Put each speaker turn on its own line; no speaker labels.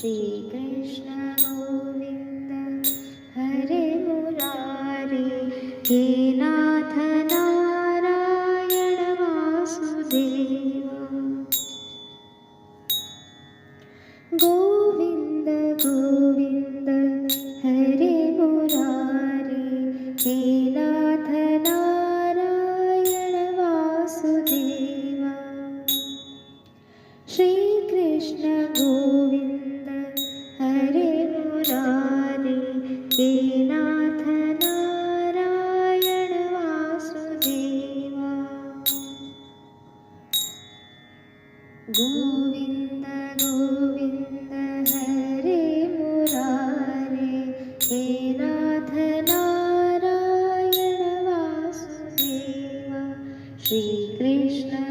श्रीकृष्ण गोविन्द हरे मुरारे हे नाथ नारायण वासुदेवा। गोविन्द गोविन्द हरे मुरारे हे नाथ नारायण वासुदेवा। श्रीकृष्ण गोविन्द गोविन्द हरे मुरारे हे नाथ नारायण वासुदेवा श्रीकृष्ण